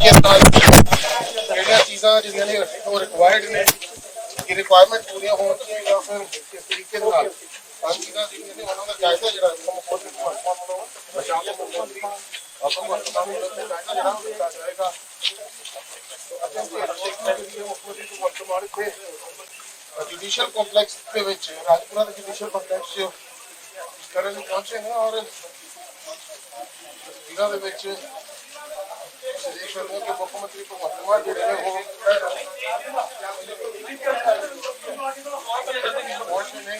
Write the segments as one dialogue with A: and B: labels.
A: ਤਰੀਕੇ ਨਾਲ ਜਿਹੜੀਆਂ ਚੀਜ਼ਾਂ ਜਿਹੜੀਆਂ ਨੇ ਉਹ ਰਿਕੁਆਇਰਡ ਨੇ, ਕਿ ਰਿਕੁਆਇਰਮੈਂਟ ਪੂਰੀਆਂ ਹੋਣਗੀਆਂ ਜਾਂ ਫਿਰ ਕਿਸ ਤਰੀਕੇ ਦੇ ਨਾਲ ਆਹ ਚੀਜ਼ਾਂ ਜਿਹੜੀਆਂ ਨੇ ਉਹਨਾਂ ਦਾ ਜਾਇਜ਼ਾ ਜਿਹੜਾ ਕੰਮ ਖੋਲ ਕੇ ਤੁਹਾਨੂੰ ਬਚਾਅ ਦੇ ਮੁੱਖ ਮੰਤਰੀ ਆਪਾਂ ਨੂੰ ਕੰਮ ਦਾ ਜਾਇਜ਼ਾ ਜਿਹੜਾ ਉਹ ਦਿੱਤਾ ਜਾਏਗਾ। ਅਤੇ ਵਰਤਮਾਨ ਇੱਥੇ ਜੁਡੀਸ਼ੀਅਲ ਕੰਪਲੈਕਸ ਦੇ ਵਿੱਚ, ਰਾਜਪੁਰਾ ਦੇ ਜੁਡੀਸ਼ੀਅਲ ਕੰਪਲੈਕਸ 'ਚ ਕਰਨ ਲਈ ਪਹੁੰਚੇ ਨੇ ਔਰ ਇਹਨਾਂ ਦੇ ਵਿੱਚ ਦੇਸ਼ ਦੇ ਮੁੱਖ ਮੰਤਰੀ ਭਗਵੰਤ ਮਾਨ ਜਿਹੜੇ ਨੇ ਉਹ ਪਹੁੰਚੇ ਨੇ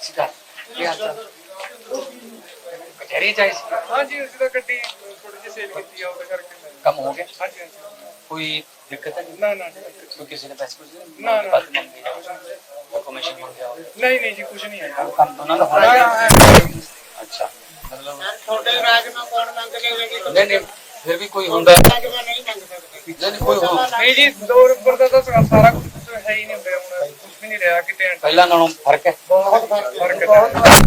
B: ਸਿੱਧਾ ਕੀ ਹਾਲ ਚਾਲ ਕਚਹਿਰੀ ਚਾਹੀ ਸੀ
C: ਹਾਂਜੀ ਅਸੀਂ ਤਾਂ ਗੱਡੀ ਥੋੜੀ ਜਿਹੀ ਸੇਲ ਕੀਤੀ ਆ ਉਹਦੇ ਕਰਕੇ ਮੈਂ-
B: ਕੰਮ ਹੋ ਗਿਆ?
C: ਹਾਂਜੀ ਹਾਂਜੀ।
B: ਕੋਈ ਦਿੱਕਤ ਨਹੀਂ
C: ਨਾ ਨਾ ਨਹੀਂ।
B: ਕੋਈ ਕਿਸੇ ਨੇ ਪੈਸੇ ਕੁਝ
C: ਨਾ, ਨਾ।
B: ਕਮਿਸ਼ਨ ਮਿਲ ਗਿਆ ਹੋਵੇ।
C: ਨਹੀਂ ਨਹੀਂ ਜੀ ਕੁਝ ਨਹੀਂ ਆਇਆ।
B: ਕੰਮ ਉਹਨਾਂ ਦਾ
C: ਹਾਂ,
B: ਚਾਹੀਦਾ। ਅੱਛਾ। ਮਤਲਬ
D: ਤੁਹਾਡੇ ਰਾਜ ਨੂੰ ਕੌਣ ਮੰਗ ਕੇ ਵੇਗੀ
B: ਨਹੀਂ ਨਹੀਂ। ਫਿਰ ਵੀ ਕੋਈ ਹੁੰਦਾ
D: ਨਹੀਂ ਮੰਗ ਸਕਦੇ
B: ਨਹੀਂ, ਕੋਈ ਹੋ
C: ਨਹੀਂ ਜੀ ਦੋ ਨੰਬਰ ਦਾ ਤਾਂ ਸਾਰਾ ਕੁਝ ਹੈ ਹੀ ਨਹੀਂ ਹੁੰਦਾ ਹੁਣ। ਕੁਝ ਵੀ ਨਹੀਂ ਰਿਹਾ ਕਿਤੇ
B: ਪਹਿਲਾਂ ਨਾਲੋਂ ਫ਼ਰਕ ਹੈ?
C: ਬਹੁਤ ਫ਼ਰਕ ਹੈ।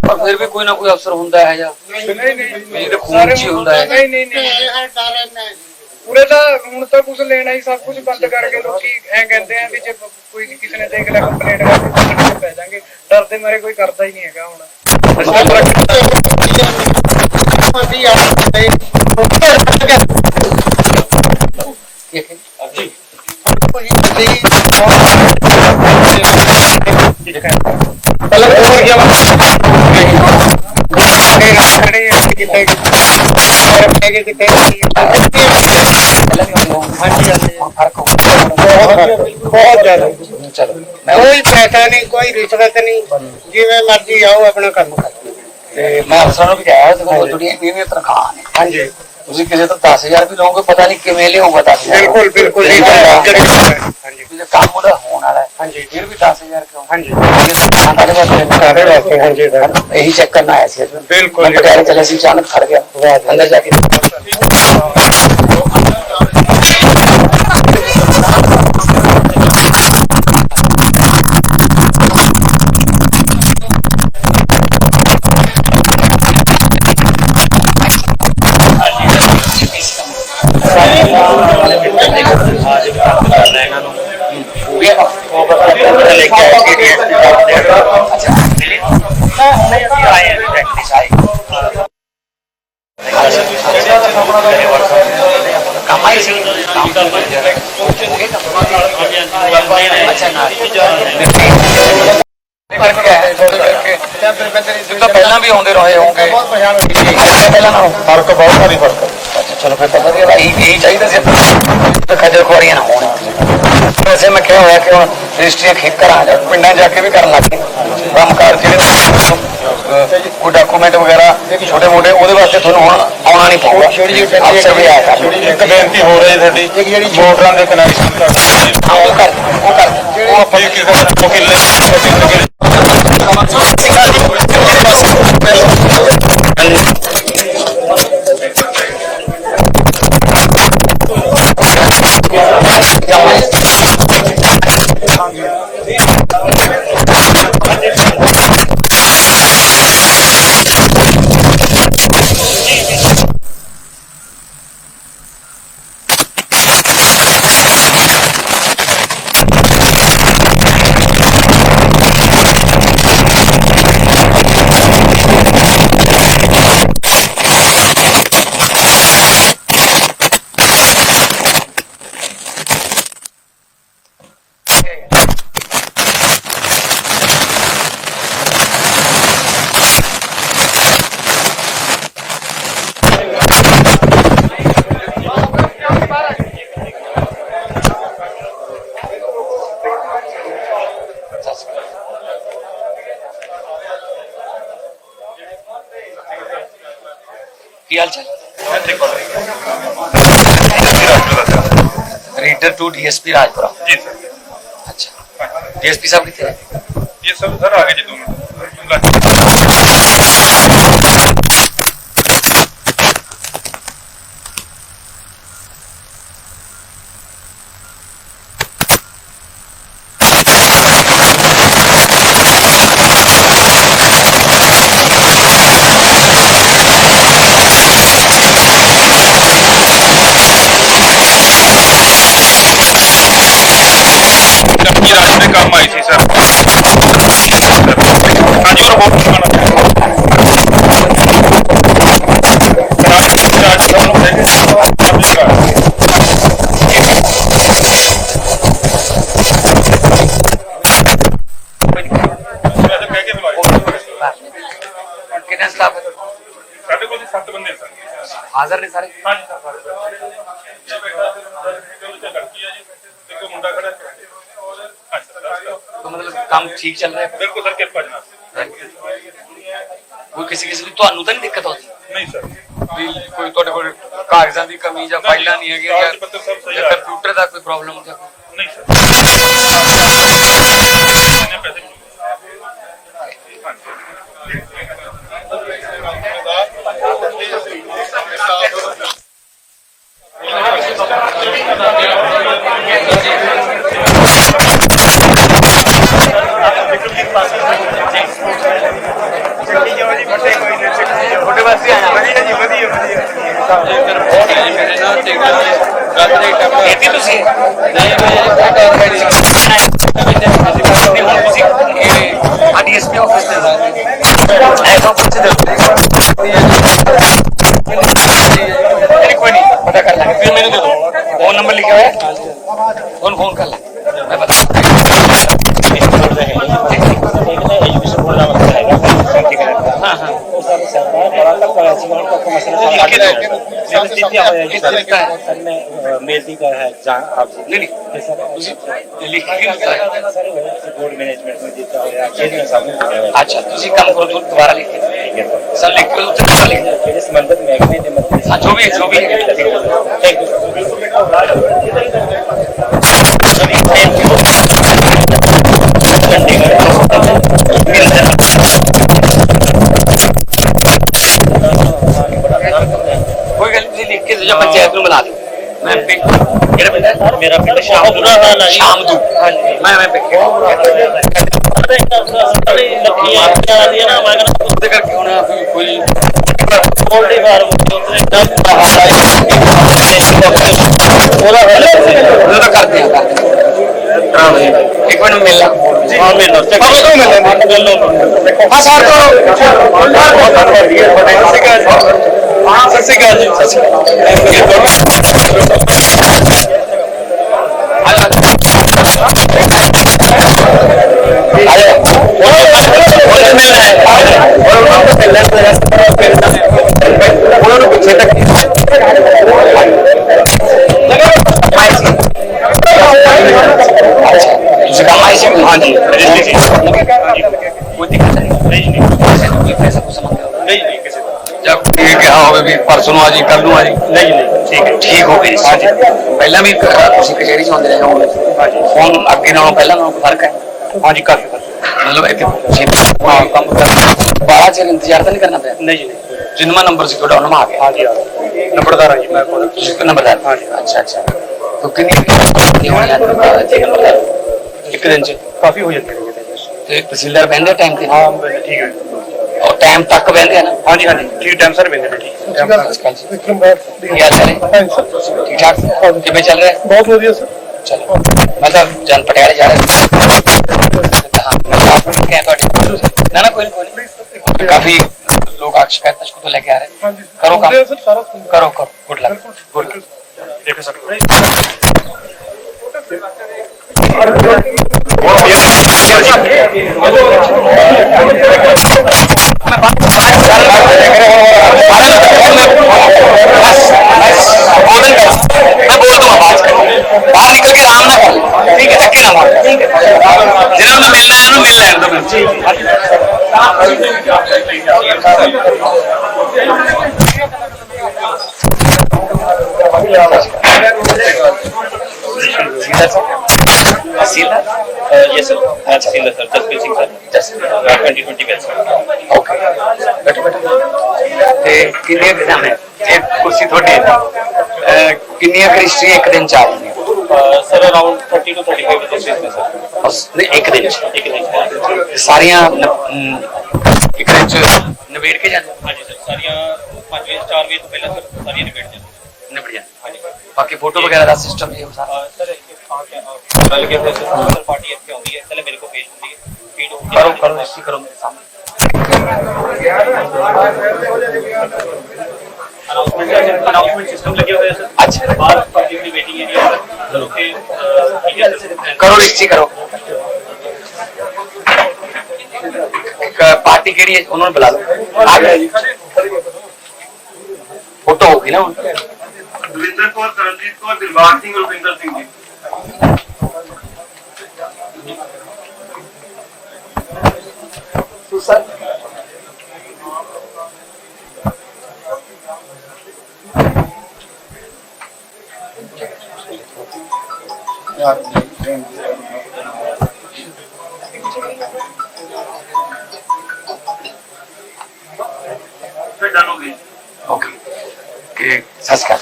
B: ਪਰ ਫਿਰ ਵੀ ਕੋਈ ਨਾ ਕੋਈ ਅਫਸਰ ਹੁੰਦਾ ਹੈ ਜਾਂ
C: ਨਹੀਂ ਨਹੀਂ
B: ਜਿਹੜੇ ਖੂਨ ਚ ਹੁੰਦਾ ਹੈ।
C: ਨਹੀਂ ਨਹੀਂ ਨਹੀਂ। ਪੂਰੇ ਤਾਂ ਹੁਣ ਤਾਂ ਕੁਝ ਲੈਣਾ ਹੀ ਸਭ ਕੁਝ ਬੰਦ ਕਰਕੇ ਲੋਕੀ ਐ ਕਹਿੰਦੇ ਆ ਵੀ ਜੇ ਕੋਈ ਕਿਸੇ ਨੇ ਦੇਖ ਲਿਆ ਕੰਪਲੇਂਟ ਕਰਕੇ ਪੈ ਜਾਾਂਗੇ ਡਰ ਦੇ ਮਾਰੇ ਕੋਈ ਕਰਦਾ ਹੀ ਨਹੀਂ ਹੈਗਾ ਹੁਣ
D: ਅਸੀਂ ਆ ਤੇ
B: ਇਹ ਹੈ।
D: ਦਿੱਲੀ
C: ਪਹਿਲਾਂ ਹੋਰ ਗਿਆ ਖੜੇ ਕਿਤੇ ਕਿਤੇ ਕਿਤੇ ਹਾਂਜੀ
B: ਹੁਣ ਫ਼ਰਕ ਹੋਊਗਾ
C: ਬਹੁਤ ਜ਼ਿਆਦਾ।
B: ਮੈਂ
D: ਕੋਈ ਪੈਸਾ ਨਹੀਂ ਕੋਈ ਰਿਸ਼ਵਤ ਨਹੀਂ। ਜਿਵੇਂ ਮਰਜ਼ੀ ਆਓ ਆਪਣਾ ਕੰਮ ਕਰੋ।
B: ਤੇ ਮੈਂ ਅਫਸਰਾਂ ਨੂੰ ਵੀ ਕਿਹਾ ਦੇਖੋ ਤੁਹਾਡੀਆਂ ਇੰਨੀਆਂ ਤਨਖਾਹਾਂ ਨੇ
C: ਹਾਂਜੀ।
B: ਤੁਸੀਂ ਕਿਸੇ ਤੋਂ 10000 ਵੀ ਲਓਗੇ ਪਤਾ ਨਹੀਂ ਕਿਵੇਂ ਲਿਆਉਂਗਾ 10000
C: ਬਿਲਕੁਲ ਬਿਲਕੁਲ
B: ਇਹ ਤਾਂ
C: ਹਾਂਜੀ।
B: ਵੀ ਜੇ ਕੰਮ ਉਹਦਾ ਹੋਣ ਵਾਲਾ ਹੈ।
C: ਹਾਂਜੀ।
B: ਫਿਰ ਵੀ 10000 ਕਿਉਂ?
C: ਹਾਂਜੀ।
B: ਸਾਡੇ ਵਾਸਤੇ
C: ਸਾਰੇ ਵਾਸਤੇ ਹਾਂਜੀ
B: ਇਹੀ ਚੈੱਕ ਕਰਨਾ ਆਇਆ ਸੀ।
C: ਬਿਲਕੁਲ
B: ਮੈਂ ਪਟਿਆਲੇ ਚਲੇ ਸੀ ਅਚਾਨਕ ਖੜ ਗਿਆ। ਅੰਦਰ ਜਾ ਕੇ ਕੰਮ ਆਈ ਸੀ ਕੰਮ ਦਾ ਅੱਛਾ ਨਾ ਫ਼ਰਕ ਹੈ ਤਾਂ ਪਹਿਲਾਂ ਵੀ ਆਉਂਦੇ ਰਹੇ ਹੋਣਗੇ
A: ਬਹੁਤ ਪਛਾਣ ਹੋਈ ਸੀ
B: ਪਹਿਲਾਂ ਨਾਲੋਂ
A: ਫ਼ਰਕ ਬਹੁਤ ਭਾਰੀ ਫ਼ਰਕ ਹੈ
B: ਅੱਛਾ ਚਲੋ ਫਿਰ ਤਾਂ ਵਧੀਆ ਭਾਈ ਇਹੀ ਚਾਹੀਦਾ ਸੀ ਤਾਂ ਖੱਜਲ ਖੁਆਰੀਆਂ ਨਾ ਹੋਣ ਵੈਸੇ ਮੈਂ ਕਿਹਾ ਹੋਇਆ ਕਿ ਹੁਣ ਰਜਿਸਟਰੀਆਂ ਖੇਤ ਕਰਾਂ ਜਾ ਪਿੰਡਾਂ ਜਾ ਕੇ ਵੀ ਕਰਨ ਲੱਗ ਗਏ ਕੰਮਕਾਰ ਜਿਹੜੇ ਅਹ, ਕੋਈ ਡਾਕੂਮੈਂਟ ਵਗੈਰਾ ਛੋਟੇ ਮੋਟੇ ਉਹਦੇ ਵਾਸਤੇ ਤੁਹਾਨੂੰ ਹੁਣ ਆਉਣਾ ਨਹੀਂ ਪਊਗਾ ਅਫਸਰ ਵੀ ਆਇਆ ਕਰ
A: ਇੱਕ ਬੇਨਤੀ ਹੋ ਰਹੀ ਹੈ ਸਾਡੀ ਜਿਹੜੀ ਮੋਟਰਾਂ ਦੇ ਕਨੈਕਸ਼ਨ ਦਾ
B: ਹਾਂ, ਉਹ ਕਰ ਉਹ ਕਰ
A: ਉਹ ਆਪਾਂ ਕਿਸੇ ਦਾ ਕਿੱਲੇ
B: इधर to DSP
E: Rajpura ji
B: sir अच्छा डीएसपी साहब कितने
E: ये सब सर आगे जी दो मिनट
B: ਹਾਜ਼ਰ ਨੇ ਸਾਰੇ
E: ਹਾਂਜੀ ਸਰ ਸਾਰੇ ਇਹ ਬੈਠਾ ਤੇ ਉਹਦੇ ਚ ਲੜਕੀ ਆ ਜੀ ਇੱਕ ਮੁੰਡਾ ਖੜਾ ਹੈ ਹਾਂਜੀ ਸਰ
B: ਤਾਂ ਮਤਲਬ ਕੰਮ ਠੀਕ ਚੱਲ ਰਿਹਾ ਹੈ
E: ਬਿਲਕੁਲ ਸਰ ਕਿਰਪਾ ਜਨਾਬ
B: ਕੋਈ ਕਿਸੇ ਕਿਸੇ ਨੂੰ ਤੁਹਾਨੂੰ ਤਾਂ ਨਹੀਂ ਦਿੱਕਤ ਆਉਂਦੀ
E: ਨਹੀਂ ਸਰ
B: ਵੀ ਕੋਈ ਤੁਹਾਡੇ ਕੋਲ ਕਾਗਜ਼ਾਂ ਦੀ ਕਮੀ ਜਾਂ ਫਾਈਲਾਂ ਨਹੀਂ ਹੈਗੀਆਂ
E: ਕਾਗਜ਼ ਪੱਤਰ ਸਭ ਸਹੀ
B: ਜਾਂ
E: ਆ।
B: ਕੰਪਿਊਟਰ ਦਾ ਕੋਈ ਪ੍ਰੋਬਲਮ ਜਾਂ ਕੋਈ
E: ਨਹੀਂ ਸਰ ਇੰਨੇ ਪੈਸੇ ਨਹੀਂ
B: ਕੀਤੀ
F: मेल का है जहाँ आप
B: ਨਹੀਂ ਨਹੀਂ ਤੁਸੀਂ ਲਿਖ ਕੇ ਦਿੱਤਾ ਹੈ
F: बोर्ड मैनेजमेंट में देता है चेंज में सबमिट
B: ਅੱਛਾ ਤੁਸੀਂ ਕੰਮ ਕਰੋ ਜੋ ਦੁਬਾਰਾ ਲਿਖ ਕੇ ਸਰ ਲਿਖ ਕੇ ਉੱਤੇ ਦੁਬਾਰਾ ਲਿਖ ਦਿਓ।
F: फिर संबंधित महकमे ने मतलब
B: हाँ, जो भी है, जो भी ਮੈਂ ਪਿੰਡ ਕਿਹੜਾ ਪਿੰਡ ਹੈ
F: ਮੇਰਾ ਪਿੰਡ ਸ਼ਾਮਦੂ
B: ਸ਼ਾਮਦੂ ਹਾਂਜੀ ਮੈਂ ਮੈਂ ਪਿੰਡ ਉਹਦੇ ਕਰਕੇ ਹੁਣ ਅਸੀਂ ਕੋਈ
F: ਪੋਲਟਰੀ ਫਾਰਮ
B: ਉਹਦੇ ਦਾ ਹਾਲ ਹੈ ਉਹਦਾ ਉਹਦਾ ਕਰਦੇ ਆ ਇੱਕ ਮਿੰਟ ਮਿਲ ਲਾ ਹਾਂ ਮਿਲ ਲਾ ਚਲੋ ਮਿਲ ਲਾ ਦੇਖੋ ਹਾਂ ਸਰ
E: ਤੋਂ ਬਹੁਤ ਬਹੁਤ ਵਧੀਆ
B: ਬਟੇ ਠੀਕ ਹੈ ਸ਼੍ਰੀ ਉਹਨਾਂ ਪਰਸੋਂ ਨੂੰ ਆ ਜੀ ਕੱਲ ਨੂੰ ਆ ਜੀ।
E: ਨਹੀਂ ਨਹੀਂ ਠੀਕ ਹੈ।
B: ਠੀਕ ਹੋ ਗਈ ਹਾਂਜੀ। ਪਹਿਲਾਂ ਵੀ ਕ- ਤੁਸੀਂ ਕਚਹਿਰੀ ਚ ਆਉਂਦੇ ਰਹੇ ਹੋ ਹਾਂਜੀ। ਹੁਣ ਅੱਗੇ ਨਾਲੋਂ ਪਹਿਲਾਂ ਨਾਲੋਂ ਫ਼ਰਕ ਹੈ?
E: ਹਾਂਜੀ ਕਾਫੀ ਫ਼ਰਕ
B: ਮਤਲਬ ਇੱਕ ਛੇਤੀ ਹਾਂ, ਕੰਮ ਕਰ ਬਾਹਰ ਚਿਰ ਇੰਤਜ਼ਾਰ ਤਾਂ ਨਹੀਂ ਕਰਨਾ ਪਿਆ?
E: ਨਹੀਂ ਜੀ
B: ਜਿੰਨਾ ਨੰਬਰ ਸੀ ਤੁਹਾਡਾ ਉਹਨਾਂ ਆ ਗਿਆ।
E: ਹਾਂਜੀ ਹਾਂ। ਨੰਬਰਦਾਰ ਹਾਂ ਜੀ ਮੈਂ ਕੋਲ।
B: ਤੁਸੀਂ ਇੱਕ ਨੰਬਰਦਾਰ।
E: ਹਾਂਜੀ।
B: ਅੱਛਾ ਅੱਛਾ। ਤਾਂ ਕਿੰਨੀ ਕਿੰਨੀ ਹੋਣੀ ਹੈ? ਇੱਕ ਨੰਬਰਦਾਰ ਇੱਕ ਦਿਨ ਚ।
E: ਕਾਫੀ ਹੋ ਜਾਂਦੇ ਜੀ।
B: ਤੇ ਤਹਿਸੀਲਦਾਰ ਬਹਿੰਦੇ ਟਾਈਮ ਤੇ?
E: ਹਾਂ ਠੀਕ ਹੈ।
B: ਔਰ ਟਾਈਮ ਤੱਕ ਬਹਿੰਦੇ ਆ ਨਾ
E: ਹਾਂਜੀ ਹਾਂਜੀ ਠੀਕ ਟਾਈਮ ਸਰ ਬੰਦੇ ਨੇ ਠੀਕ
A: ਵਿਕਰਮ ਬਾਤ
B: ਕੀ ਹਾਲ ਚਾਲ ਹੈ ਠੀਕ ਠਾਕ ਕਿਵੇਂ ਚੱਲ ਰਿਹਾ ਹੈ?
A: ਬਹੁਤ ਵਧੀਆ ਸਰ
B: ਚਲੋ ਮੈਂ ਤਾਂ ਜਨ ਪਟਿਆਲੇ ਜਾ ਰਿਹਾ ਹਾਂ ਮੈਂ ਆਪ ਨੂੰ ਕਹਿ ਤੁਹਾਡੇ ਨਾ ਨਾ ਕੋਈ ਨੀ, ਕੋਈ ਨੀ। ਕਾਫੀ ਲੋਕ ਆ ਸ਼ਿਕਾਇਤਾਂ ਸ਼ੁਰੂ ਤੋਂ ਲੈ ਕੇ ਆ ਰਹੇ
A: ਹਾਂਜੀ
B: ਕਰੋ ਕੰਮ
A: ਸਰ ਸਾਰਾ
B: ਕਰੋ ਕਰੋ ਗੁੱਡ ਲੱਕ ਗੁੱਡ ਲੱਕ
E: ਦੇਖ
B: ਕਿੰਨੀਆਂ ਕਿ ਜਾਣੇ ਇਹ ਕੁਰਸੀ ਤੁਹਾਡੀ ਹੈ ਜੀ। ਅਹ ਇੱਕ ਦਿਨ ਚ ਆ
F: ਸਰ ਅਰਾਊਂਡ 30 ਟੂ 35 ਡਿਸ਼ਸ
B: ਨੇ ਸਰ ਇੱਕ ਦਿਨ ਚ।
F: ਇੱਕ ਦਿਨ ਚ।
B: ਸਾਰੀਆਂ ਇੱਕ ਦਿਨ ਚ ਕੇ ਜਾਂਦੇ
F: ਹਾਂਜੀ ਸਰ ਪੰਜ ਸਰ ਸਾਰੀਆਂ
B: ਨਿਬੇੜ ਬਾਕੀ ਫੋਟੋ ਵਗੈਰਾ ਦਾ ਸਿਸਟਮ ਵੀ ਹੋ ਸਰ? ਇੱਕ
F: ਥਾਂ ਤੇ ਰਲ ਕੇ ਫਿਰ ਸਰ ਪਾਰਟੀ ਸਰ
B: ਕਰੋ। ਰਿਸ਼ਤੀ ਕਰੋ ਕ- ਪਾਰਟੀ ਕਿਹੜੀ ਹੈ? ਉਹਨਾਂ ਨੂੰ
E: ਫਿਰ ਡਨ ਹੋ ਗਈ
B: ओके कि संस्कार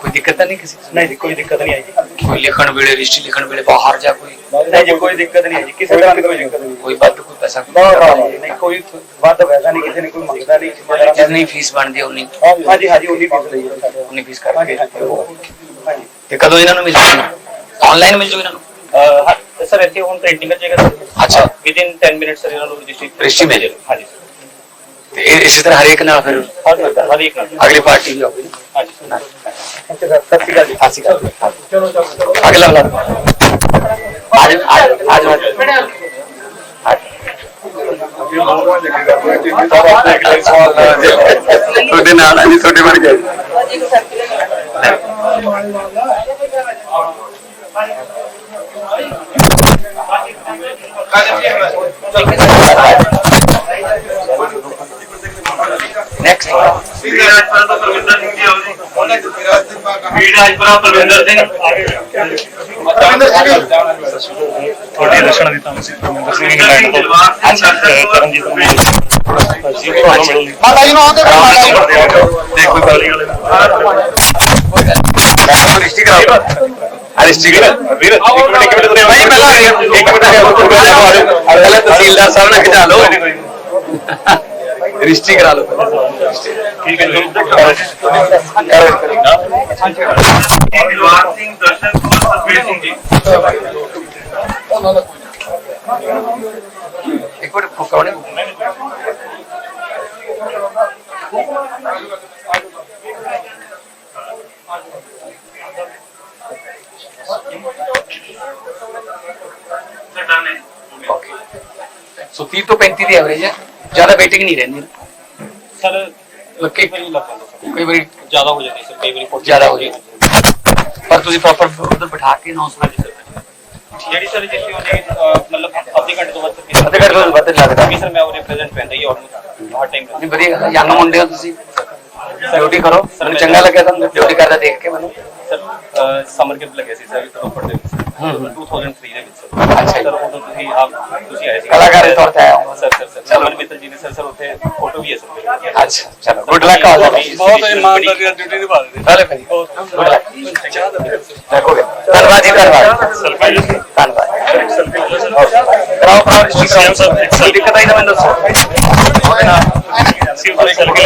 B: कोई दिक्कत नहीं किसी को?
F: ਨਹੀਂ ਜੀ ਕੋਈ ਦਿੱਕਤ ਨਹੀਂ ਆਈ ਜੀ
B: कोई लिखण वेले रजिस्ट्री लिखण वेले बाहर जा कोई
F: ਨਹੀਂ ਜੀ ਕੋਈ ਦਿੱਕਤ ਨਹੀਂ ਆਈ ਜੀ ਕਿਸੇ ਤਰ੍ਹਾਂ ਦੀ ਕੋਈ ਦਿੱਕਤ ਨਹੀਂ
B: कोई बद कोई पैसा
F: ਨਹੀਂ ਕੋਈ ਵੱਧ ਪੈਸਾ ਨਹੀਂ ਕਿਸੇ ਨੇ ਕੋਈ ਮੰਗਦਾ ਨਹੀਂ
B: जितनी फीस बनती है उन्नी
F: ਹਾਂਜੀ ਹਾਂਜੀ ਉਨੀ ਫੀਸ ਲਈ ਹੈ ਸਾਡੇ
B: उन्नी फीस करके
F: ਹਾਂਜੀ
B: ਤੇ ਕਦੋਂ ਇਹਨਾਂ ਨੂੰ ਮਿਲ ਜੂਗੀ ਆਨਲਾਈਨ ਮਿਲ ਜੂਗੀ ਇਹਨਾਂ ਨੂੰ
F: ਅਹ, ਹਾਂ, ਸਰ ਇੱਥੇ ਹੁਣ ਪ੍ਰਿੰਟਿੰਗ ਕਰ ਜਾਏਗਾ ਸਰ
B: ਅੱਛਾ।
F: ਵਿਦਿਨ 10 ਮਿੰਟ ਸਰ ਇਹਨਾਂ ਨੂੰ ਰਜਿਸਟਰੀ
B: Registry ਮਿਲ ਜਾਏਗੀ।
F: ਹਾਂਜੀ
B: ਤੇ ਇਹ ਇਸੇ ਤਰ੍ਹਾਂ ਹਰੇਕ ਨਾਲ ਫਿਰ
F: ਹਰ ਹਰ ਹਰ ਇੱਕ ਨਾਲ
B: ਅਗਲੀ ਪਾਰਟੀ ਵੀ ਆਉਗੀ
F: ਹਾਂਜੀ
B: ਨਾ
F: ਅੱਛਾ ਸਰ ਸਤਿ ਸ਼੍ਰੀ ਅਕਾਲ ਜੀ
B: ਅਸੀਂ ਕਰ ਅਗਲਾ ਵਾਲਾ ਅੱਜ ਅੱਜ ਅੱਜ ਤੁਹਾਡੇ ਨਾਲ ਆ ਜੀ ਤੁਹਾਡੇ ਬਣ ਗਏ ਨੈਕਸਟ
E: ਰਾਜਪੁਰਾ ਪ੍ਰਵਿੰਦਰ ਸਿੰਘ
F: ਤੁਹਾਡੀ ਦਰਸ਼ਨ ਦੀ ਤੁਹਾਨੂੰ ਸੀ ਪਰਮਿੰਦਰ ਸਿੰਘ
E: ਇੰਗਲੈਂਡ ਤੋਂ
F: ਕਰਨਜੀਤ ਜੀ ਤੁਹਾਨੂੰ ਮਿਲੂਗੀ
A: ਮਾਤਾ ਜੀ ਨੂੰ ਆਉਂਦੇ ਮਾਤਾ ਜੀ
F: ਤੇ ਕੋਈ ਗਾਲੀ ਵਾਲੇ
B: ਰਿਸ਼ਤੀ ਕਰਾਓ ਰਿਸ਼ਤੀ ਕਰਾਓ
F: ਵੀਰ ਇੱਕ ਮਿੰਟ ਇੱਕ ਮਿੰਟ
B: ਭਾਈ ਪਹਿਲਾਂ ਇੱਕ ਮਿੰਟ ਅਗਲੇ ਤਹਿਸੀਲਦਾਰ ਸਾਹਿਬ ਨਾਲ ਖਿਚਾ ਲਓ ਰਿਸ਼ਤੀ ਕਰਾ ਲਓ
F: ਠੀਕ ਹੈ ਜੀ।
E: ਦਿਲਬਾਗ ਸਿੰਘ ਦਰਸ਼ਨ ਕੌਰ ਸਤਵੀਰ ਸਿੰਘ ਜੀ।
A: ਉਹਨਾਂ ਦਾ ਕੋਈ
B: ਇੱਕ ਮਿੰਟ ਫੁਕਾਉਣੇ
E: ਸਰ ਡਨ ਹੈ
B: ਓਕੇ। ਸੋ 30 ਤੋਂ 35 ਦੀ ਐਵਰੇਜ ਹੈ। ਜ਼ਿਆਦਾ ਵੇਟਿੰਗ ਨਹੀਂ ਰਹਿੰਦੀ।
F: ਸਰ
B: ਲੱਕੀ
F: ਕਈ ਲੱਗ ਜਾਂਦਾ
B: ਕਈ ਵਾਰੀ
F: ਜ਼ਿਆਦਾ ਹੋ ਜਾਂਦੀ ਸਰ ਕਈ ਵਾਰੀ forty
B: ਜ਼ਿਆਦਾ ਹੋ ਜਾਂਦੀ ਪਰ ਤੁਸੀਂ ਪ੍ਰੋਪਰ ਉਧਰ ਬਿਠਾ ਕੇ ਅਨਾਉਂਸਮੈਂਟ
F: ਜਿਹੜੀ ਸਰ ਜਿੱਥੇ ਉਹਨੇ ਅਹ, ਮਤਲਬ ਅੱਧੇ ਘੰਟੇ ਤੋਂ ਵੱਧ ਸਰ
B: ਅੱਧੇ ਘੰਟੇ ਤੋਂ ਵੱਧ ਲੱਗਦਾ।
F: ਵੀ ਸਰ ਮੈਂ ਉਹਨੇ ਪ੍ਰੈਜ਼ੈਂਟ ਪੈਂਦਾ ਹੀ ਆਲਮੋਸਟ ਹਰ ਟਾਈਮ
B: ਨਹੀਂ ਵਧੀਆ ਗੱਲ ਯੰਗ ਮੁੰਡੇ ਹੋ ਤੁਸੀਂ। ਡਿਊਟੀ ਕਰੋ। ਮੈਨੂੰ ਚੰਗਾ ਲੱਗਿਆ ਤੁਹਾਨੂੰ। ਡਿਊਟੀ ਕਰਦਾ ਦੇਖ ਕੇ ਮੈਨੂੰ।
F: ਸਮਰ ਕੈਂਪ ਲੱਗਿਆ ਸੀ ਸਰ ਇਸ ਰੋਪੜ ਦੇ ਵਿੱਚ। 2003 ਦੇ ਵਿੱਚ।
B: ਅੱਛਾ
F: ਸਰ ਉਦੋਂ ਤੁਸੀਂ ਆਪ ਤੁਸੀਂ ਆਏ ਸੀ।
B: ਕਲਾਕਾਰ ਦੇ ਤੌਰ ਤੇ ਆਇਆ
F: ਸਰ ਸਰ ਸਰ ਚਲੋ। ਅਮਰ ਜੀ ਨੇ ਸਰ ਸਰ ਉੱਥੇ ਫੋਟੋ ਵੀ ਹੈ ਸਰ।
B: ਅੱਛਾ ਚਲੋ। ਗੁੱਡ ਲੱਕ ਆਲ ਦਾ
F: ਬਹੁਤ ਇਮਾਨਦਾਰੀ ਨਾਲ ਡਿਊਟੀ ਨਿਭਾ ਰਹੇ
B: ਪਹਿਲੇ ਭਾਈ ਗੁੱਡ ਲੱਕ ਦੇਖੋ ਗਿਆ ਧੰਨਵਾਦ ਧੰਨਵਾਦ। ਸਰਪੰਚ ਜੀ ਧੰਨਵਾਦ। ਕਰਾਓ ਕਰਾਓ। ਜੀ ਇੱਕ ਸਾਲ ਦਿੱਕਤ ਆਈ ਤਾਂ ਮੈਨੂੰ ਦੱਸੋ। ਸੀਐਮ ਸਾਹਿਬ ਚੱਲ ਗਏ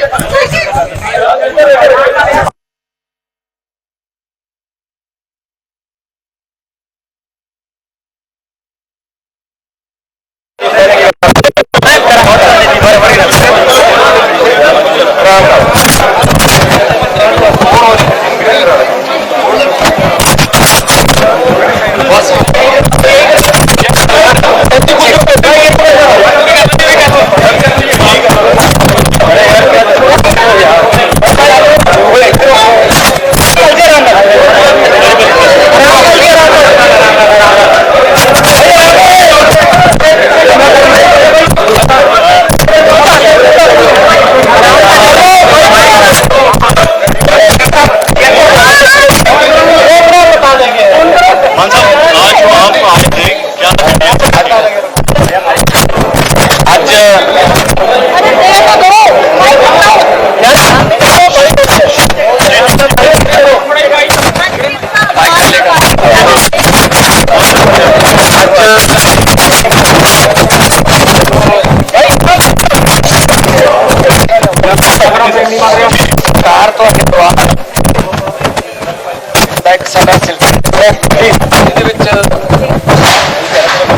B: ਇਹਦੇ ਵਿੱਚ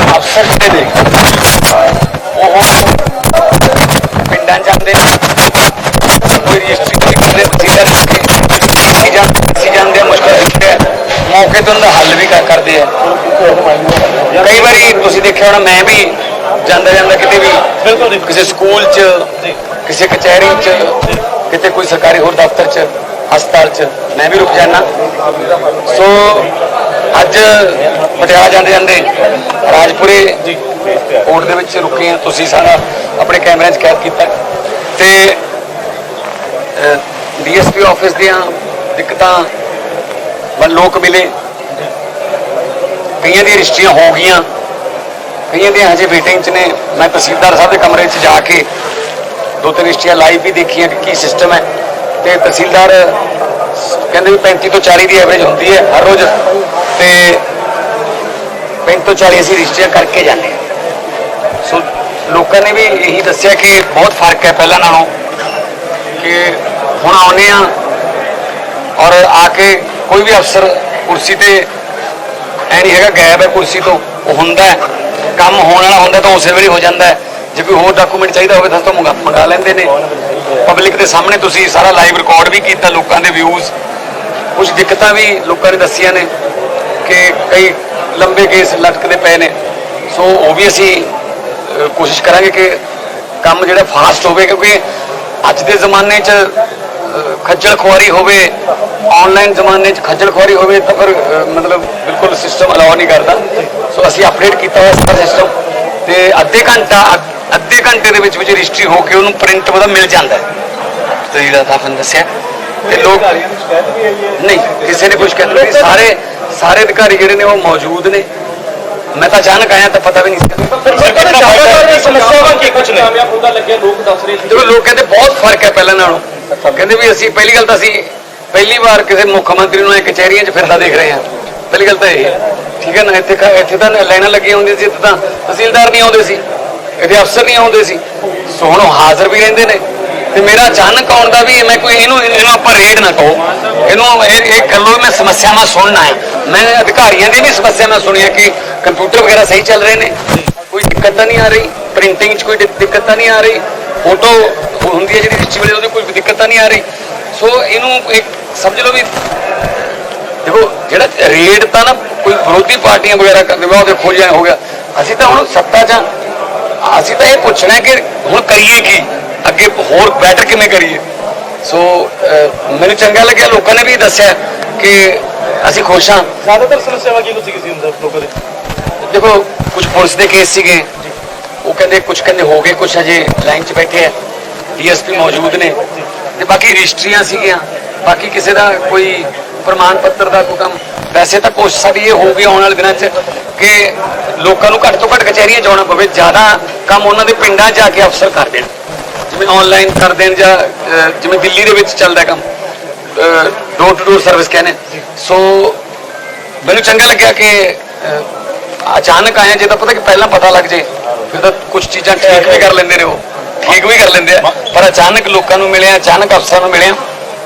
B: ਅਫਸਰ ਜਿਹੜੇ ਨੇ ਉਹ ਪਿੰਡਾਂ ਜਾਂਦੇ ਕੋਈ ਰਜਿਸਟਰੀ ਨਹੀਂ ਕਰਦੇ ਵਸੀਲਾ ਜਾਂਦੇ ਮੁਸ਼ਕਲ ਦੇਖਦੇ ਮੌਕੇ ਤੋਂ ਉਹਦਾ ਹੱਲ ਵੀ ਕਰਦੇ ਆ ਕਈ ਵਾਰੀ ਤੁਸੀਂ ਦੇਖਿਆ ਹੋਣਾ ਮੈਂ ਵੀ ਜਾਂਦਾ ਜਾਂਦਾ ਕਿਤੇ ਵੀ ਕਿਸੇ ਸਕੂਲ 'ਚ ਕਿਸੇ ਕਚਹਿਰੀ 'ਚ ਕਿਤੇ ਕੋਈ ਸਰਕਾਰੀ ਹੋਰ ਦਫ਼ਤਰ 'ਚ ਹਸਪਤਾਲ 'ਚ ਮੈਂ ਵੀ ਰੁਕ ਜਾਂਦਾ ਸੋ ਅੱਜ ਪਟਿਆਲਾ ਜਾਂਦੇ ਜਾਂਦੇ ਰਾਜਪੁਰੇ ਕੋਰਟ ਦੇ ਵਿੱਚ ਰੁਕੇ ਆ ਤੁਸੀਂ ਸਾਰਾ ਆਪਣੇ ਕੈਮਰਿਆਂ 'ਚ ਕੈਦ ਕੀਤਾ। ਤੇ ਡੀਐਸਪੀ ਆਫਿਸ ਦੀਆਂ ਦਿੱਕਤਾਂ ਵੱਲ ਲੋਕ ਮਿਲੇ। ਕਈਆਂ ਦੀਆਂ ਰਜਿਸਟਰੀਆਂ ਹੋ ਗਈਆਂ। ਕਈਆਂ ਦੀਆਂ ਹਜੇ ਵੇਟਿੰਗ 'ਚ ਨੇ। ਮੈਂ ਤਹਿਸੀਲਦਾਰ ਸਾਹਿਬ ਦੇ ਕਮਰੇ 'ਚ ਜਾ ਕੇ ਦੋ ਤਿੰਨ ਰਜਿਸਟਰੀਆਂ ਲਾਈਵ ਵੀ ਦੇਖੀਆਂ ਕਿ ਕੀ ਸਿਸਟਮ ਹੈ। ਤੇ ਤਹਿਸੀਲਦਾਰ ਕਹਿੰਦੇ ਵੀ 35 ਤੋਂ 40 ਦੀ ਐਵਰੇਜ ਹੁੰਦੀ ਹੈ ਹਰ ਰੋਜ਼। ਤੇ 35 ਤੋਂ 40 ਅਸੀਂ ਰਜਿਸਟਰ ਕਰਕੇ ਜਾਂਦੇ ਹਾਂ। ਸੋ ਲੋਕਾਂ ਨੇ ਵੀ ਇਹੀ ਦੱਸਿਆ ਕਿ ਬਹੁਤ ਫ਼ਰਕ ਹੈ ਪਹਿਲਾਂ ਨਾਲੋਂ ਕਿ ਹੁਣ ਆਉਨੇ ਆ ਔਰ ਆ ਕੇ ਕੋਈ ਵੀ ਅਫਸਰ ਕੁਰਸੀ ਤੇ ਐ ਨਹੀਂ ਹੈਗਾ, ਗਾਇਬ ਹੈ ਕੁਰਸੀ ਤੋਂ, ਉਹ ਹੁੰਦਾ ਹੈ। ਕੰਮ ਹੋਣ ਵਾਲਾ ਹੁੰਦਾ ਤਾਂ ਉਸੇ ਵੇਲੇ ਹੋ ਜਾਂਦਾ ਹੈ। ਜੇ ਕੋਈ ਹੋਰ ਡਾਕੂਮੈਂਟ ਚਾਹੀਦਾ ਹੋਵੇ ਤਾਂ ਤੋਂ ਮੰਗਾ ਲੈਂਦੇ ਨੇ। ਪਬਲਿਕ ਦੇ ਸਾਹਮਣੇ ਤੁਸੀਂ ਸਾਰਾ ਲਾਈਵ ਰਿਕਾਰਡ ਵੀ ਕੀਤਾ, ਲੋਕਾਂ ਦੇ ਵਿਊਜ਼ ਕੁਝ ਦਿੱਕਤਾਂ ਵੀ ਲੋਕਾਂ ਨੇ ਦੱਸੀਆਂ ਨੇ ਕਿ ਕਈ ਲੰਬੇ ਕੇਸ ਲਟਕਦੇ ਪਏ ਨੇ। ਸੋ ਉਹ ਵੀ ਅਸੀਂ ਕੋਸ਼ਿਸ਼ ਕਰਾਂਗੇ ਕਿ ਕੰਮ ਜਿਹੜਾ ਫਾਸਟ ਹੋਵੇ, ਕਿਉਂਕਿ ਅੱਜ ਦੇ ਜ਼ਮਾਨੇ 'ਚ ਖੱਜਲ ਖੁਆਰੀ ਹੋਵੇ ਆਨਲਾਈਨ ਜ਼ਮਾਨੇ 'ਚ ਖੱਜਲ ਖੁਆਰੀ ਹੋਵੇ ਤਾਂ ਫਿਰ ਮਤਲਬ ਬਿਲਕੁਲ ਸਿਸਟਮ ਅਲਾਉ ਨਹੀਂ ਕਰਦਾ। ਸੋ ਅਸੀਂ ਅਪਡੇਟ ਕੀਤਾ ਹੋਇਆ ਸਾਰਾ ਸਿਸਟਮ ਤੇ ਅੱਧੇ ਘੰਟਾ, ਅੱਧ- ਅੱਧੇ ਘੰਟੇ ਦੇ ਵਿੱਚ ਵਿੱਚ ਰਜਿਸਟਰੀ ਹੋ ਕੇ ਉਹਨੂੰ ਪ੍ਰਿੰਟ ਉਹਦਾ ਮਿਲ ਜਾਂਦਾ ਹੈ। ਤੇ ਜਿਹੜਾ ਤਾਂ ਤੁਹਾਨੂੰ ਦੱਸਿਆ ਤੇ ਲੋਕ ਨਹੀਂ ਕਿਸੇ ਨੇ ਕੁਝ ਕਹਿੰਦੇ ਨਹੀਂ ਸਾਰੇ ਸਾਰੇ ਅਧਿਕਾਰੀ ਜਿਹੜੇ ਨੇ ਉਹ ਮੌਜੂਦ ਨੇ। ਮੈਂ ਤਾਂ ਅਚਾਨਕ ਆਇਆ ਤਾਂ ਪਤਾ ਵੀ ਨਹੀਂ ਸੀ।
F: ਸਮੱਸਿਆਵਾਂ ਕੀ ਕੁਝ ਨੇ? ਕਾਮਯਾਬ ਹੁੰਦਾ ਲੱਗਿਆ ਲੋਕ ਦੱਸ ਰਹੇ
B: ਦੇਖੋ ਲੋਕ ਕਹਿੰਦੇ ਬਹੁਤ ਫ਼ਰਕ ਹੈ ਪਹਿਲਾਂ ਨਾਲੋਂ। ਕਹਿੰਦੇ ਵੀ ਅਸੀਂ ਪਹਿਲੀ ਗੱਲ ਤਾਂ ਅਸੀਂ ਪਹਿਲੀ ਵਾਰ ਕਿਸੇ ਮੁੱਖ ਮੰਤਰੀ ਨੂੰ ਇਹ ਕਚਹਿਰੀਆਂ 'ਚ ਫਿਰਦਾ ਦੇਖ ਰਹੇ ਹਾਂ। ਪਹਿਲੀ ਗੱਲ ਤਾਂ ਇਹ ਹੈ। ਠੀਕ ਹੈ ਨਾ? ਇੱਥੇ ਇੱਥੇ ਤਾਂ ਲਾਈਨਾਂ ਲੱਗੀਆਂ ਹੁੰਦੀਆਂ ਸੀ ਇੱਥੇ ਤਾਂ ਤਹਿਸੀਲਦਾਰ ਨਹੀਂ ਆਉਂਦੇ ਸੀ। ਇੱਥੇ ਅਫਸਰ ਨਹੀਂ ਆਉਂਦੇ ਸੀ। ਸੋ ਹੁਣ ਹਾਜ਼ਰ ਵੀ ਰਹਿੰਦੇ ਨੇ। ਤੇ ਮੇਰਾ ਅਚਾਨਕ ਆਉਣ ਦਾ ਵੀ ਮੈਂ ਕੋਈ ਇਹਨੂੰ ਇਹਨੂੰ ਆਪਾਂ ਰੇਡ ਨਾ ਕਹੋ। ਇਹਨੂੰ ਇਹ ਇਹ ਕਰ ਮੈਂ ਸਮੱਸਿਆਵਾਂ ਸੁਣਨਾ ਹੈ ਮੈਂ ਅਧਿਕਾਰੀਆਂ ਦੀ ਵੀ ਸਮੱਸਿਆਵਾਂ ਸੁਣੀਆਂ ਕਿ ਕੰਪਿਊਟਰ ਵਗੈਰਾ ਸਹੀ ਚੱਲ ਰਹੇ ਨੇ। ਕੋਈ ਦਿੱਕਤ ਤਾਂ ਨਹੀਂ ਆ ਰਹੀ? ਪ੍ਰਿੰਟਿੰਗ 'ਚ ਕੋਈ ਦਿੱਕਤ ਤਾਂ ਨਹੀਂ ਆ ਰਹੀ? ਫੋਟੋ ਹੁੰਦੀ ਹੈ ਜਿਹੜੀ ਰਿਚੀ ਵੇਲੇ, ਉਹਦੀ ਕੋਈ ਦਿੱਕਤ ਤਾਂ ਨਹੀਂ ਆ ਰਹੀ? ਸੋ ਇਹਨੂੰ ਇੱਕ ਸਮਝ ਲਓ ਵੀ ਦੇਖੋ, ਜਿਹੜਾ ਰੇਡ ਤਾਂ ਨਾ ਕੋਈ ਵਿਰੋਧੀ ਪਾਰਟੀਆਂ ਵਗੈਰਾ ਕਰਦੇ ਵਾ ਉਹ ਦੇਖੋ ਜਿਹਾ ਹੋ ਗਿਆ। ਅਸੀਂ ਤਾਂ ਹੁਣ ਸੱਤਾ 'ਚ ਅਸੀਂ ਤਾਂ ਇਹ ਪੁੱਛਣਾ ਕਿ ਹੁਣ ਕਰੀਏ ਕੀ? ਅੱਗੇ ਹੋਰ ਬੈਟਰ ਕਿਵੇਂ ਕਰੀਏ? ਸੋ ਮੈਨੂੰ ਚੰਗਾ ਲੱਗਿਆ ਲੋਕਾਂ ਨੇ ਵੀ ਦੱਸਿਆ ਕਿ ਅਸੀਂ ਖੁਸ਼ ਹਾਂ।
F: ਜ਼ਿਆਦਾਤਰ ਸਮੱਸਿਆਵਾਂ ਕੀ ਕੁਝ ਸੀ ਹੁੰਦਾ ਲੋਕਾਂ ਦੇ?
B: ਦੇਖੋ ਕੁਝ ਪੁਲਿਸ ਦੇ ਕੇਸ ਸੀਗੇ। ਉਹ ਕਹਿੰਦੇ ਕੁਝ ਕਹਿੰਦੇ ਹੋ ਗਏ ਕੁਝ ਅਜੇ ਲਾਈਨ 'ਚ ਬੈਠੇ ਆ। ਡੀਐਸਪੀ ਮੌਜੂਦ ਨੇ। ਤੇ ਬਾਕੀ ਰਜਿਸਟਰੀਆਂ ਸੀਗੀਆਂ। ਬਾਕੀ ਕਿਸੇ ਦਾ ਕੋਈ ਪ੍ਰਮਾਣ ਪੱਤਰ ਦਾ ਕੋਈ ਕੰਮ। ਵੈਸੇ ਤਾਂ ਕੋਸ਼ਿਸ਼ ਸਾਡੀ ਇਹ ਹੋਊਗੀ ਆਉਣ ਵਾਲੇ ਦਿਨਾਂ 'ਚ ਕਿ ਲੋਕਾਂ ਨੂੰ ਘੱਟ ਤੋਂ ਘੱਟ ਕਚਹਿਰੀਆਂ ਜਾਣਾ ਪਵੇ। ਜ਼ਿਆਦਾ ਕੰਮ ਉਹਨਾਂ ਦੇ ਪਿੰਡਾਂ ਜਾ ਕੇ ਅਫਸਰ ਕਰ ਦੇਣ ਜਿਵੇਂ ਆਨਲਾਈਨ ਕਰ ਦੇਣ ਜਾਂ ਜਿਵੇਂ ਦਿੱਲੀ ਦੇ ਵਿੱਚ ਚੱਲਦਾ ਕੰਮ ਡੋਰ ਟੂ ਡੋਰ ਸਰਵਿਸ ਕਹਿੰਦੇ। ਸੋ ਮੈਨੂੰ ਚੰਗਾ ਲੱਗਿਆ ਕਿ ਅਚਾਨਕ ਆਇਆ ਜੇ ਤਾਂ ਪਤਾ ਕਿ ਪਹਿਲਾਂ ਪਤਾ ਲੱਗ ਜੇ ਫਿਰ ਤਾਂ ਕੁਝ ਚੀਜ਼ਾਂ ਠੀਕ ਵੀ ਕਰ ਲੈਂਦੇ ਨੇ ਉਹ ਠੀਕ ਵੀ ਕਰ ਲੈਂਦੇ ਆ। ਪਰ ਅਚਾਨਕ ਲੋਕਾਂ ਨੂੰ ਮਿਲਿਆ ਅਚਾਨਕ ਅਫਸਰਾਂ ਨੂੰ ਮਿਲਿਆ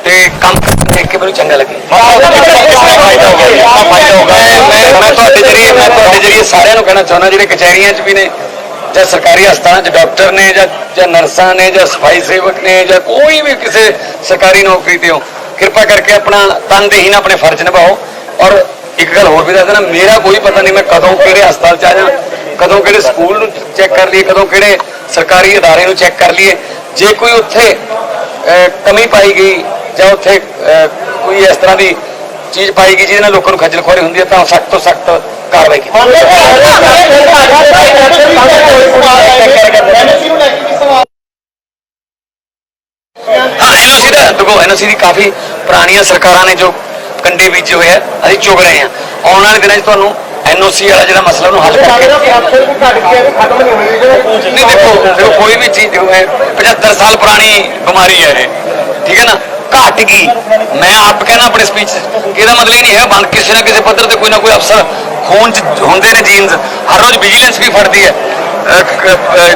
B: ਤੇ ਕੰਮ ਕਰਦੇ ਦੇਖ ਕੇ ਮੈਨੂੰ ਚੰਗਾ ਲੱਗਿਆ। ਫਾਇਦਾ ਹੋ ਗਿਆ ਮੈਂ ਤੁਹਾਡੇ ਜਰੀਏ ਮੈਂ ਤੁਹਾਡੇ ਜਰੀਏ ਸਾਰਿਆਂ ਨੂੰ ਕਹਿਣਾ ਚਾਹੁੰਦਾ ਜਿਹੜੇ ਕਚਹਿਰੀਆਂ 'ਚ ਵੀ ਨੇ ਜਾਂ ਸਰਕਾਰੀ ਹਸਪਤਾਲਾਂ 'ਚ ਡਾਕਟਰ ਨੇ ਜਾਂ ਜਾਂ ਨਰਸਾਂ ਨੇ ਜਾਂ ਸਫ਼ਾਈ ਸੇਵਕ ਨੇ ਜਾਂ ਕੋਈ ਵੀ ਕਿਸੇ ਸਰਕਾਰੀ ਨੌਕਰੀ ਤੇ ਹੋ, ਕਿਰਪਾ ਕਰਕੇ ਆਪਣਾ ਤਨਦੇਹੀ ਨਾਲ ਆਪਣੇ ਫਰਜ਼ ਨਿਭਾਓ। ਔਰ ਇੱਕ ਗੱਲ ਹੋਰ ਵੀ ਦੱਸ ਦੇਣਾ ਮੇਰਾ ਕੋਈ ਪਤਾ ਨਹੀਂ ਮੈਂ ਕਦੋਂ ਕਿਹੜੇ ਹਸਪਤਾਲ 'ਚ ਆ ਜਾ ਕਦੋਂ ਕਿਹੜੇ ਸਕੂਲ ਨੂੰ ਚੈੱਕ ਕਰ ਲਈਏ, ਕਦੋਂ ਕਿਹੜੇ ਸਰਕਾਰੀ ਅਦਾਰੇ ਨੂੰ ਚੈੱਕ ਕਰ ਲਈਏ। ਜੇ ਕੋਈ ਉੱਥੇ ਕਮੀ ਪਾਈ ਗਈ ਜਾਂ ਉੱਥੇ ਕੋਈ ਇਸ ਤਰ੍ਹਾਂ ਦੀ ਚੀਜ਼ ਪਾਈ ਗਈ ਜਿਹਦੇ ਨਾਲ ਲੋਕਾਂ ਨੂੰ ਖੱਜਲ ਖੁਆਰੀ ਹੁੰਦੀ ਹੈ, ਤਾਂ ਸਖਤ ਤੋਂ ਸਖਤ ਕਾਰਵਾਈ ਕੀਤੀ ਹਾਂ ਐਨਓਸੀ ਦਾ ਦੇਖੋ ਐਨਓਸੀ ਦੀ ਕਾਫੀ ਪੁਰਾਣੀਆਂ ਸਰਕਾਰਾਂ ਨੇ ਜੋ ਕੰਡੇ ਬੀਜੇ ਹੋਏ ਆ ਅਸੀਂ ਚੁਗ ਰਹੇ ਹਾਂ। ਆਉਣ ਵਾਲੇ ਦਿਨਾਂ 'ਚ ਤੁਹਾਨੂੰ ਐਨਓਸੀ ਵਾਲਾ ਜਿਹੜਾ ਮਸਲਾ ਉਹਨੂੰ ਹੱਲ ਕਰਕੇ ਨਹੀਂ ਦੇਖੋ ਦੇਖੋ ਕੋਈ ਵੀ ਚੀਜ਼ ਦੇਖੋ, ਇਹ 75 ਸਾਲ ਪੁਰਾਣੀ ਬਿਮਾਰੀ ਹੈ ਇਹ। ਠੀਕ ਹੈ ਨਾ? ਘਟ ਗਈ। ਮੈਂ ਆਪ ਕਹਿਣਾ ਆਪਣੇ ਸਪੀਚ ਇਹਦਾ ਮਤਲਬ ਇਹ ਨਹੀਂ ਹੈ ਬੰਦ ਕਿਸੇ ਨਾ ਕਿਸੇ ਪੱਧਰ ਤੇ ਕੋਈ ਨਾ ਕੋਈ ਅਫਸਰ ਖੂਨ ਚ ਹੁੰਦੇ ਨੇ ਜੀਨਸ ਹਰ ਰੋਜ਼ ਵਿਜੀਲੈਂਸ ਵੀ ਫੜਦੀ ਹੈ।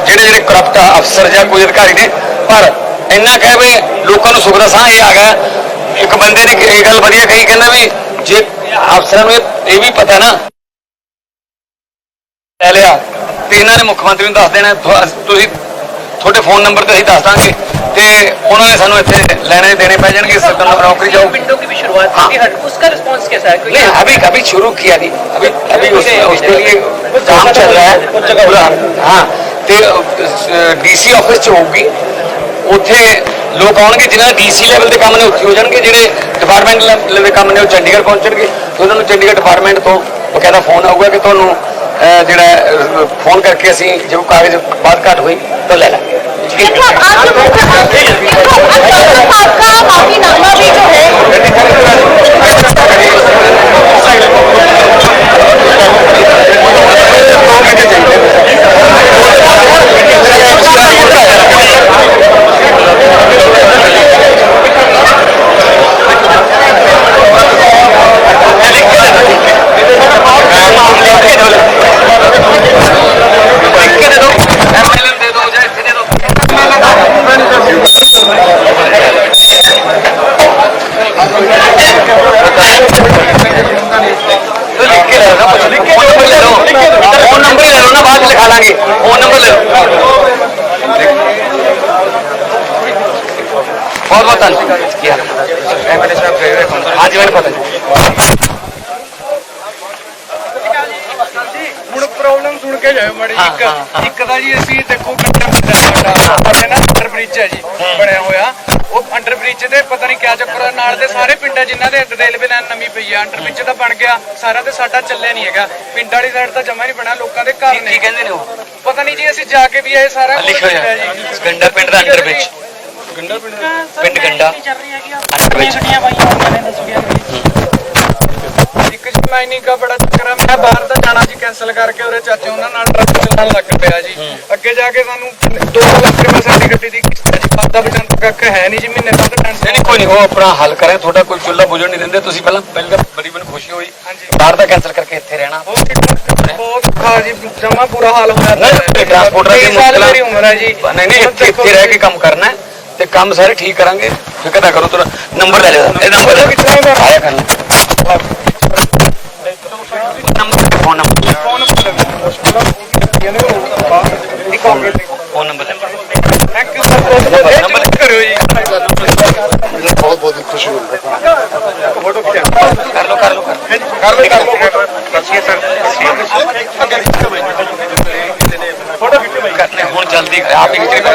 B: ਜਿਹੜੇ ਜਿਹੜੇ ਕਰਪਟ ਅਫਸਰ ਜਾਂ ਕੋਈ ਅਧਿਕਾਰੀ ਨੇ, ਪਰ ਇੰਨਾ ਕਹਿ ਵੀ ਲੋਕਾਂ ਨੂੰ ਸੁਖ ਦਾ ਸਾਹ ਇਹ ਆ ਗਿਆ। ਇੱਕ ਬੰਦੇ ਨੇ ਇਹ ਗੱਲ ਵਧੀਆ ਕਹੀ, ਕਹਿੰਦਾ ਵੀ ਜੇ ਅਫਸਰਾਂ ਨੂੰ ਇਹ ਵੀ ਪਤਾ ਨਾ, ਲੈ ਲਿਆ, ਤੇ ਇਹਨਾਂ ਨੇ ਮੁੱਖ ਮੰਤਰੀ ਨੂੰ ਦੱਸ ਦੇਣਾ ਤੁਸੀਂ, ਤੁਹਾਡੇ ਫੋਨ ਨੰਬਰ ਤੇ ਅਸੀਂ ਦੱਸ ਦਾਂਗੇ। ਤੇ ਉਹਨਾਂ ਨੇ ਸਾਨੂੰ ਇੱਥੇ ਲੈਣੇ ਦੇਣੇ ਪੈ ਜਾਣਗੇ ਸਰਕਾਰ ਨੌਕਰੀ ਜਾਓ
F: विंडो की भी शुरुआत की थी हर उसका रिस्पांस कैसा है कोई
B: नहीं अभी अभी शुरू किया नहीं अभी अभी उस, उसके लिए काम चल रहा है पूरा हाँ ਤੇ ਡੀਸੀ ਆਫਿਸ ਚ ਹੋਊਗੀ ਉੱਥੇ ਲੋਕ ਆਉਣਗੇ ਜਿਨ੍ਹਾਂ ਦੇ ਡੀਸੀ ਲੈਵਲ ਦੇ ਕੰਮ ਨੇ ਉੱਥੇ ਹੋ ਜਾਣਗੇ ਜਿਹੜੇ ਡਿਪਾਰਟਮੈਂਟ ਲੈਵਲ ਦੇ ਕੰਮ ਨੇ ਉਹ ਚੰਡੀਗੜ੍ਹ ਪਹੁੰਚਣਗੇ ਤੇ ਉਹਨਾਂ ਨੂੰ ਚੰਡੀਗੜ੍ਹ ਡਿਪਾਰਟਮੈਂਟ ਤੋਂ ਬਕਾਇਦਾ ਫੋਨ ਆਊਗਾ ਕਿ ਤੁਹਾਨੂੰ ਅਹ, ਜਿਹੜਾ ਫੋਨ ਕਰਕੇ ਅਸੀਂ ਜੇ ਕੋਈ ਕਾਗਜ਼ ਬਾਤ ਘੱਟ ਹੋਈ ਤਾਂ ਲੈ ਲਾਂਗੇ
G: देखो आप लोग देखो आपका माफीनामा भी जो है
B: ਐਮਐਲਏ ले लो ना बाद में लिखा लांगे फोन नंबर ले लो बहुत बहुत धन्यवाद किया हाँ जी मैंने पता
C: ਕੇ ਜਾਇਓ ਮੜੀ ਇੱਕ। ਇੱਕ ਤਾਂ ਜੀ ਅਸੀਂ ਦੇਖੋ ਕੱਟਾ ਪਿੰਡਾ ਸਾਡਾ ਸਾਡੇ ਨਾ ਅੰਡਰ ਬ੍ਰਿਜ ਹੈ ਜੀ ਬਣਿਆ ਹੋਇਆ। ਉਹ ਅੰਡਰ ਬ੍ਰਿਜ ਤੇ ਪਤਾ ਨਹੀਂ ਕਿਆ ਚੱਕਰ ਨਾਲ ਦੇ ਸਾਰੇ ਪਿੰਡਾਂ ਜਿਨ੍ਹਾਂ ਦੇ ਰੇਲਵੇ ਲਾਈਨ ਨਵੀਂ ਪਈ ਆ। ਅੰਡਰ ਬ੍ਰਿਜ ਤਾਂ ਬਣ ਗਿਆ ਸਾਰਾ ਤੇ ਸਾਡਾ ਚੱਲਿਆ ਨਹੀਂ ਹੈਗਾ। ਪਿੰਡ ਵਾਲੀ ਸਾਈਡ ਤਾਂ ਜਮਾ ਨਹੀਂ ਬਣਿਆ ਲੋਕਾਂ ਦੇ ਘਰ
B: ਕੀ
C: ਨੇ।
B: ਕਹਿੰਦੇ ਨੇ ਉਹ?
C: ਪਤਾ ਨਹੀਂ ਜੀ ਅਸੀਂ ਜਾ ਕੇ ਵੀ ਆਏ ਸਾਰਾ
B: ਲਿਖਿਆ ਹੋਇਆ।
C: ਜੀ।
B: ਗੰਡਾ ਪਿੰਡ ਦਾ ਅੰਡਰ ਵਿੱਚ ਪਿੰਡ ਗੰਡਾ। ਅੰਡਰ ਵਿੱਚ
C: ਇੱਕ ਜੀ ਮਾਈਨਿੰਗ ਦਾ ਬੜਾ ਚੱਕਰ ਆ ਮੈਂ ਬਾਹਰ ਦਾ ਜਾਣਾ ਜੀ ਕੈਨਸਲ ਕਰਕੇ ਉਹਦੇ ਚਾਚੇ ਉਹਨਾਂ ਨਾਲ ਟਰੱਕ ਚਲਾਉਣ ਲੱਗ ਪਿਆ ਜੀ। ਅੱਗੇ ਜਾ ਕੇ ਸਾਨੂੰ 2 ਲੱਖ ਰੁਪਏ ਸਾਡੀ ਗੱਡੀ ਦੀ ਕਿਸ਼ਤ ਹੈ ਜੀ ਬਾਦਾ ਬਚਨ ਤੱਕ ਹੈ ਨਹੀਂ ਜੀ ਮਹੀਨੇ ਬਾਅਦ
B: ਨਹੀਂ
C: ਟੈਂਸ਼ਨ
B: ਨਹੀਂ ਕੋਈ ਨਹੀਂ ਉਹ ਆਪਣਾ ਹੱਲ ਕਰੇ ਤੁਹਾਡਾ ਕੋਈ ਚੁੱਲ੍ਹਾ ਬੁਝਣ ਨਹੀਂ ਦਿੰਦੇ ਤੁਸੀਂ ਪਹਿਲਾਂ ਪਹਿਲਾਂ ਤਾਂ ਬੜੀ ਮੈਨੂੰ ਖੁਸ਼ੀ ਹੋਈ।
C: ਹਾਂਜੀ।
B: ਬਾਹਰ ਦਾ ਕੈਨਸਲ ਕਰਕੇ ਇੱਥੇ ਰਹਿਣਾ।
C: ਬਹੁਤ ਖਾ ਜੀ ਜਮਾ ਬੁਰਾ ਹਾਲ ਹੋਇਆ
B: ਨਹੀਂ ਟਰਾਂਸਪੋਰਟਰ ਦੀ
C: ਤੇਈ ਸਾਲ
B: ਮੁਸ਼ਕਲਾਂ
C: ਮੇਰੀ ਉਮਰ ਹੈ ਜੀ।
B: ਨਹੀਂ ਨਹੀਂ ਇੱਥੇ ਇੱਥੇ ਰਹਿ ਕੇ ਕੰਮ ਕਰਨਾ ਤੇ ਕੰਮ ਸਾਰੇ ਠੀਕ ਕਰਾਂਗੇ। ਫਿਕਰ ਨਾ ਕਰੋ ਤੁਰ ਨੰਬਰ ਲੈ ਲਿਓ। ਇਹ ਨੰਬਰ
C: ਕਿੱਥੇ?
B: ਆਇਆ ਕਰ ਲੈ number phone number phone number ਲੈ
C: ਥੈਂਕ ਯੂ ਸਰ ਬਹੁਤ ਬਹੁਤ
B: ਨੰਬਰ
C: ਨੰਬਰ ਕਰਿਓ ਜੀ
A: ਬਹੁਤ ਬਹੁਤ ਖੁਸ਼ੀ ਹੋਈ
B: ਕਰ ਲਓ ਕਰ ਲਓ ਕਰ
A: ਕਰ ਲੈ ਕਰ ਲਓ
B: ਕਰਨੇ ਹੁਣ ਜਲਦੀ ਕਰ ਆਪ ਹੀ ਖਿਚੜੀ ਕਰ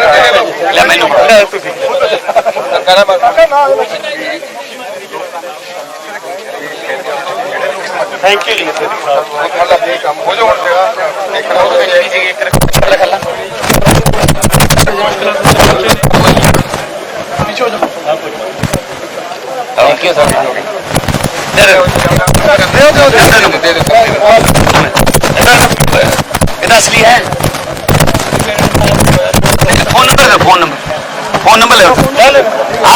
B: ਲੈ ਮੈਨੂੰ ਲੈ ਤੁਸੀਂ
A: ਥੈਂਕ ਯੂ ਜੀ ਅੱਲਾ ਦੇ ਕੰਮ ਹੋ ਜਾ ਹੁਣ ਤੇਰਾ ਦੇਖਣਾ ਉਹਦੇ ਵਿੱਚ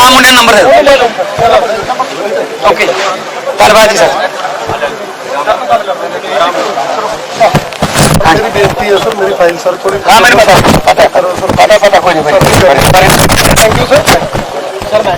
B: ਆ ਨੰਬਰ ਦੇ ਓਕੇ ਧੰਨਵਾਦ ਜੀ ਸਰ।
A: ਮੇਰੀ ਬੇਨਤੀ ਹੈ ਸਰ ਮੇਰੀ ਫਾਈਲ ਸਰ ਥੋੜੀ
B: ਹਾਂ ਮੈਨੂੰ ਪਤਾ। ਪਤਾ ਪਤਾ ਪਤਾ ਕੋਈ ਨਹੀਂ
A: ਥੈਂਕ ਯੂ ਸਰ ਸਰ ਮੈਂ